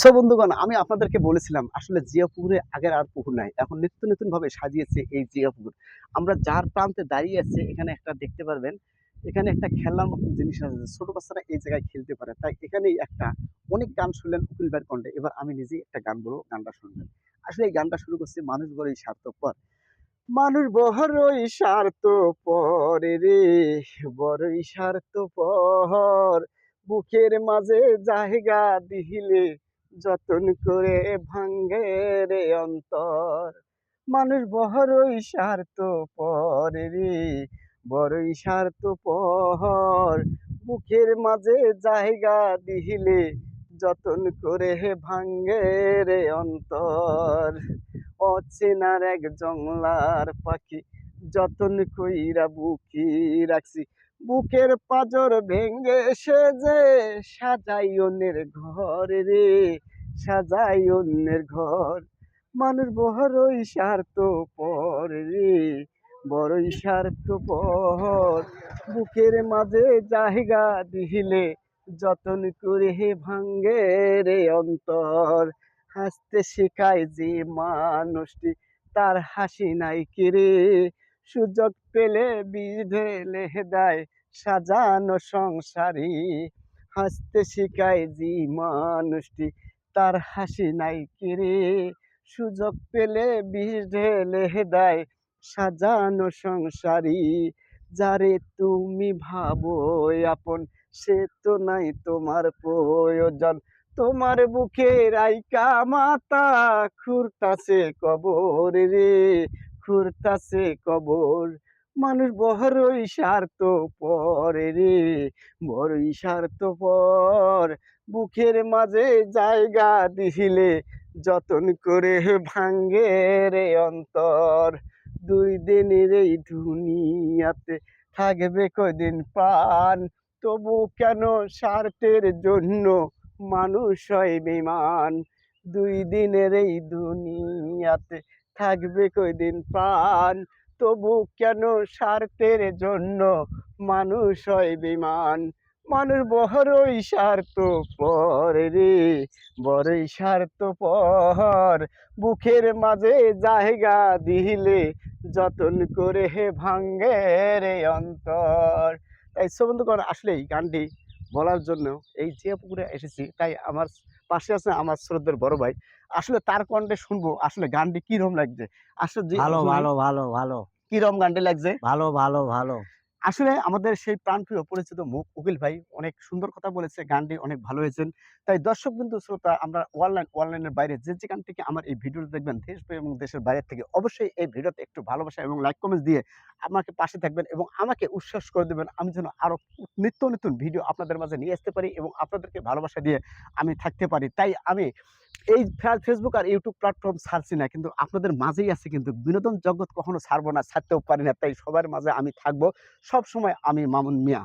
So বন্ধুগণ, আমি আপনাদেরকে বলেছিলাম, আসলে জিয়া পুকুরে আগের আর পুকুর নাই। এখন নিত্য নতুন ভাবে সাজিয়েছে এই জিয়া পুকুর আমরা যার প্রান্তে দাঁড়িয়ে আছে, এখানে একটা দেখতে পারবেন, এখানে একটা খেলার মতন জিনিস আছে ছোট বাচ্চারা এই জায়গায় খেলতে পারে। তাই এখানেই একটা, অনেক গান শুনলেন উকিল ভাইয়ের কণ্ঠে এবার আমি নিজেই একটা গান বলব, গানটা শুনবেন। আসলে এই গানটা শুরু করছি মানুষ বড়ই স্বার্থপর। মানুষ বড়ই স্বার্থপর রে, বড়ই স্বার্থপর। বুকের মাঝে জায়গা দিলে যতন করে ভাঙ্গে রে অন্তর। মানুষ বড়ই স্বার্থপর রে বড়ই স্বার্থ পর বুকের মাঝে জায়গা দিলে যতন করে ভাঙ্গে রে অন্তর। অচেনার এক জংলার পাখি, যতন কইরা বুকি রাখছি বুকের পাজর ভেঙ্গে সে যে সাজাই অন্যের ঘর রে সাজাই অন্যের ঘর। মানুষ বড়ই স্বার্থ পর রে, বড়ই স্বার্থ পর বুকের মাঝে জায়গা দিলে যতন করে হে ভাঙ্গে রে অন্তর। হাসতে শেখায় যে মানুষটি তার হাসি নাই কিরে সুযোগ পেলে বিষ ঢেলে দেয় সাজানো সংসারী। হাসতে শিখায় যে মানুষটি তার হাসি নাই কিরে সুযোগ পেলে বিষ ঢেলে দেয় সাজানো সংসারী। যারে তুমি ভাবো আপন, সে তো নাই তোমার প্রয়োজন। তোমার বুকে রাইকা মাতা খুরতাছে কবর রে। খুরতাছে কবর। মানুষ বড়ই স্বার্থ পর রে, বড়ই স্বার্থ পর বুকের মাঝে জায়গা দিলে যতন করে ভাঙ্গে রে অন্তর। দুই দিনের এই দুনিয়াতে থাকবে কদিন প্রাণ? তবু কেন স্বার্থের জন্য মানুষ হয় বিমান দুই দিনের এই দুনিয়াতে থাকবে কয়দিন প্রাণ? তবু কেন স্বার্থের জন্য মানুষ হয় বিমান মানুষ বড়ই স্বার্থ পর রে বড়ই স্বার্থ পর বুকের মাঝে জায়গা দিলে যতন করে হে ভাঙ্গে রে অন্তর। তাই বন্ধুগণ, আসলে এই গানটি বলার জন্য এই যে পুকুরে এসেছি, তাই আমার পাশে আছে আমার শ্রদ্ধের বড় ভাই। আসলে তার কণ্ঠে শুনব আসলে গানটি কিরম লাগছে? আসলে ভালো ভালো ভালো ভালো। কিরম গানটি লাগছে? ভালো ভালো ভালো। আসলে আমাদের সেই প্রাণপ্রিয় পরিচিত মুখ উকিল ভাই অনেক সুন্দর কথা বলেছে গানটি অনেক ভালো হয়েছেন তাই দর্শক বিন্দু শ্রোতা আমরা অনলাইন অনলাইনের বাইরে যে যেখান থেকে আমার এই ভিডিওটা দেখবেন দেশ এবং দেশের বাইরে থেকে অবশ্যই এই ভিডিওতে একটু ভালোবাসা এবং লাইক কমেন্টস দিয়ে আমাকে পাশে থাকবেন এবং আমাকে উচ্ছ্বাস করে দেবেন। আমি যেন আরও নিত্য নতুন ভিডিও আপনাদের মাঝে নিয়ে আসতে পারি এবং আপনাদেরকে ভালোবাসা দিয়ে আমি থাকতে পারি। তাই আমি এই ফেসবুক আর ইউটিউব প্ল্যাটফর্ম ছাড়ছি না, কিন্তু আপনাদের মাঝেই আছে, কিন্তু বিনোদন জগৎ কখনো ছাড়বো না, ছাড়তেও পারি না। তাই সবার মাঝে আমি থাকব। সব সময় আমি মামুন মিয়া।